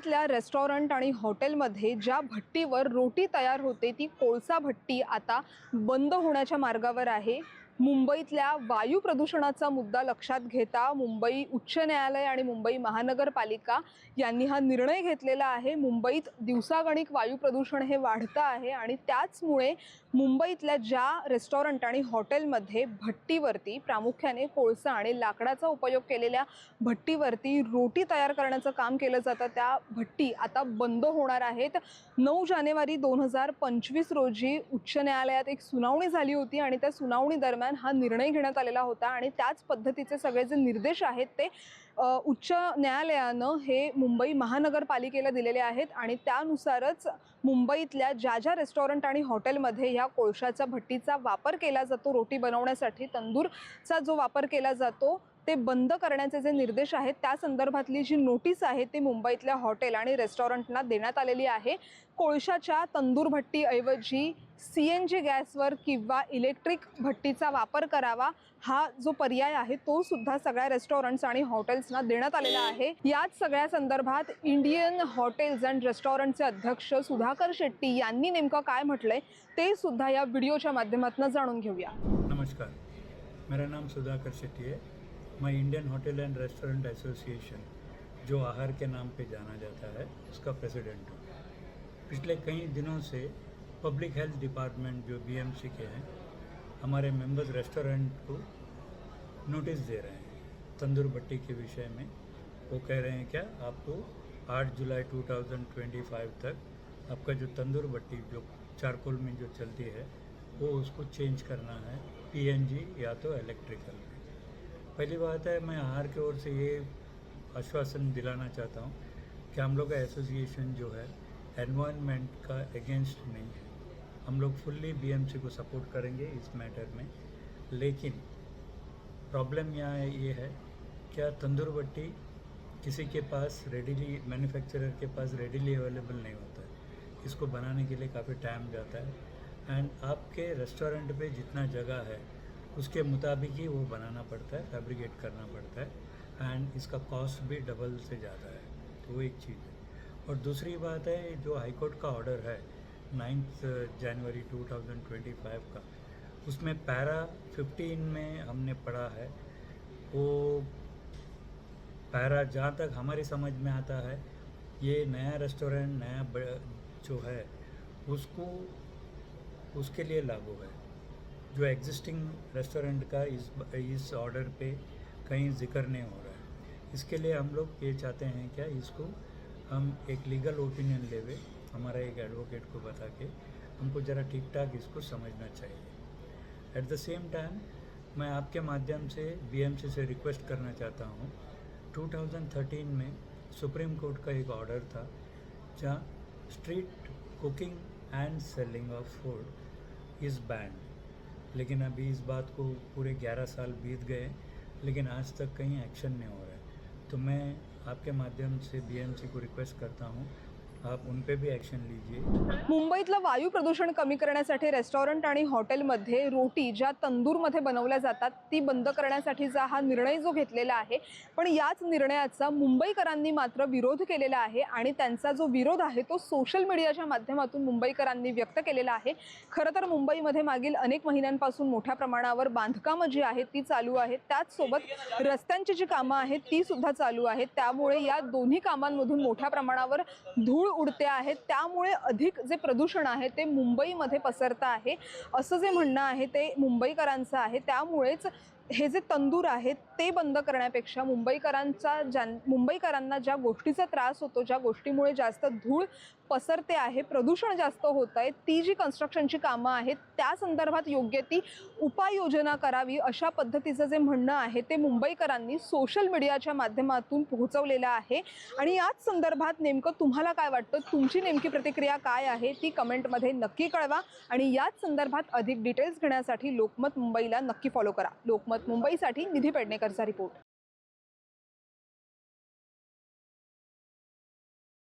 मुंबईतल्या रेस्टॉरंट आणि हॉटेलमध्ये ज्या भट्टीवर रोटी तयार होते ती कोळसा भट्टी आता बंद होण्याच्या मार्गावर आहे. मुंबईतल्या वायू प्रदूषणाचा मुद्दा लक्षात घेता मुंबई उच्च न्यायालय आणि मुंबई महानगरपालिका यांनी हा निर्णय घेतलेला आहे. मुंबईत दिवसागणिक वायू प्रदूषण हे वाढतं आहे आणि त्याचमुळे मुंबईतल्या ज्या रेस्टॉरंट आणि हॉटेलमध्ये भट्टीवरती प्रामुख्याने कोळसा आणि लाकडाचा उपयोग केलेल्या भट्टीवरती रोटी तयार करण्याचं काम केलं जातं त्या भट्टी आता बंद होणार आहेत. नऊ जानेवारी दोन हजार पंचवीस रोजी उच्च न्यायालयात एक सुनावणी झाली होती आणि त्या सुनावणी दरम्यान हा निर्णय घेण्यात आलेला होता आणि त्याच पद्धतीचे सगळे जे निर्देश आहेत ते उच्च न्यायालयानं हे मुंबई महानगरपालिकेला दिलेले आहेत आणि त्यानुसारच मुंबईतल्या ज्या ज्या रेस्टॉरंट आणि हॉटेलमध्ये ह्या कोळशाच्या भट्टीचा वापर केला जातो रोटी बनवण्यासाठी तंदूरचा जो वापर केला जातो ते बंद करण्याचे जे निर्देश आहेत त्या संदर्भातली जी नोटीस आहे ती मुंबईतल्या हॉटेल आणि रेस्टॉरंटना देण्यात आलेली आहे. कोळशाच्या तंदूर भट्टीऐवजी सी एन जी गॅसवर किंवा इलेक्ट्रिक भट्टीचा वापर करावा हा जो पर्याय आहे तो सुद्धा सगळ्या रेस्टॉरंट्स आणि हॉटेल्सना देण्यात आलेला आहे. याच सगळ्या संदर्भात इंडियन हॉटेल्स अँड रेस्टॉरंटचे अध्यक्ष सुधाकर शेट्टी यांनी नेमकं काय म्हटलंय ते सुद्धा या व्हिडिओच्या माध्यमातून जाणून घेऊया. नमस्कार. मेरा नाम सुधाकर शेट्टी आहे मैं Indian hotel and restaurant association, जो आहार के नाम पे जाना जाता है, उसका प्रेसिडेंट हूँ। पिछले कई दिनों से पब्लिक हेल्थ डिपार्टमेंट, जो बीएमसी के हैं, हमारे मेंबर्स रेस्टोरेंट को नोटिस दे रहे हैं। तंदूर भट्टी के विषय में वो कह रहे हैं, क्या आपको 8 जुलाई 2025 तक आपका जो तंदूर भट्टी जो चारकोल में जो चलती है, वो उसको चेंज करना है पीएनजी या तो इलेक्ट्रिकल में? पहली बात है, मैं आहार की ओर से ये आश्वासन दिलाना चाहता हूँ कि हम लोग का एसोसिएशन जो है एनवायरनमेंट का अगेंस्ट नहीं है। हम लोग फुल्ली बीएमसी को सपोर्ट करेंगे इस मैटर में। लेकिन प्रॉब्लम यहाँ ये है, क्या तंदूर भट्टी किसी के पास रेडीली मैन्युफैक्चरर के पास रेडीली अवेलेबल नहीं होता है? इसको बनाने के लिए काफ़ी टाइम जाता है। एंड आपके रेस्टोरेंट पे जितना जगह है उसके मुताबिक ही वो बनाना पड़ता है फैब्रिकेट करना पड़ता है एंड इसका कॉस्ट भी डबल से ज़्यादा है तो वो एक चीज़ है। और दूसरी बात है, जो हाईकोर्ट का ऑर्डर है नाइन्थ जनवरी 2025 का, उसमें पैरा 15 में हमने पढ़ा है, वो पैरा जहाँ तक हमारी समझ में आता है, ये नया रेस्टोरेंट नया जो है, उसको, उसके लिए लागू है। जो एग्जिस्टिंग रेस्टोरेंट का इस इस ऑर्डर पे कहीं ज़िक्र नहीं हो रहा है। इसके लिए हम लोग ये चाहते हैं क्या इसको हम एक लीगल ओपिनियन लेवे, हमारा एक एडवोकेट को बता के, हमको ज़रा ठीक ठाक इसको समझना चाहिए। एट द सेम टाइम मैं आपके माध्यम से बीएमसी से रिक्वेस्ट करना चाहता हूँ। 2013 में सुप्रीम कोर्ट का एक ऑर्डर था, जहाँ street cooking and selling of food is banned लेकिन अभी इस बात को पूरे 11 साल बीत गए लेकिन आज तक कहीं एक्शन नहीं हो रहा है। तो मैं आपके माध्यम से बीएमसी को रिक्वेस्ट करता हूँ आप उन पे भी एक्शन लीजिए। मुंबईतलं वायू प्रदूषण कमी करण्यासाठी रेस्टॉरंट आणि हॉटेलमध्ये रोटी ज्या तंदूरमध्ये बनवल्या जातात ती बंद करण्यासाठीचा हा निर्णय जो घेतलेला आहे पण याच निर्णयाचा मुंबईकरांनी मात्र विरोध केलेला आहे आणि त्यांचा जो विरोध आहे तो सोशल मीडियाच्या माध्यमातून मुंबईकरांनी व्यक्त केलेला आहे. खरं तर मुंबईमध्ये मागील अनेक महिन्यांपासून मोठ्या प्रमाणावर बांधकामं जी आहेत ती चालू आहेत. त्याचसोबत रस्त्यांची जी कामं आहेत ती सुद्धा चालू आहेत. त्यामुळे या दोन्ही कामांमधून मोठ्या प्रमाणावर धूळ उडते आहेत. त्यामुळे अधिक जे प्रदूषण आहे ते मुंबईमध्ये पसरतं आहे. असं जे म्हणणं आहे ते मुंबईकरांचं आहे. त्यामुळेच हे जे तंदूर आहेत ते बंद करण्यापेक्षा मुंबईकरांचा ज्यां मुंबईकरांना ज्या गोष्टीचा त्रास होतो ज्या गोष्टीमुळे जास्त धूळ पसरते आहे प्रदूषण जास्त होत आहे ती जी कन्स्ट्रक्शनची कामं आहेत त्या संदर्भात योग्य ती उपाययोजना करावी अशा पद्धतीचं जे म्हणणं आहे ते मुंबईकरांनी सोशल मीडियाच्या माध्यमातून पोहोचवलेलं आहे. आणि याच संदर्भात नेमकं तुम्हाला काय वाटतं? तुमची नेमकी प्रतिक्रिया काय आहे? ती कमेंटमध्ये नक्की कळवा. आणि याच संदर्भात अधिक डिटेल्स घेण्यासाठी लोकमत मुंबईला नक्की फॉलो करा. लोकमत मुंबईसाठी निधी पेडणेकरचा रिपोर्ट.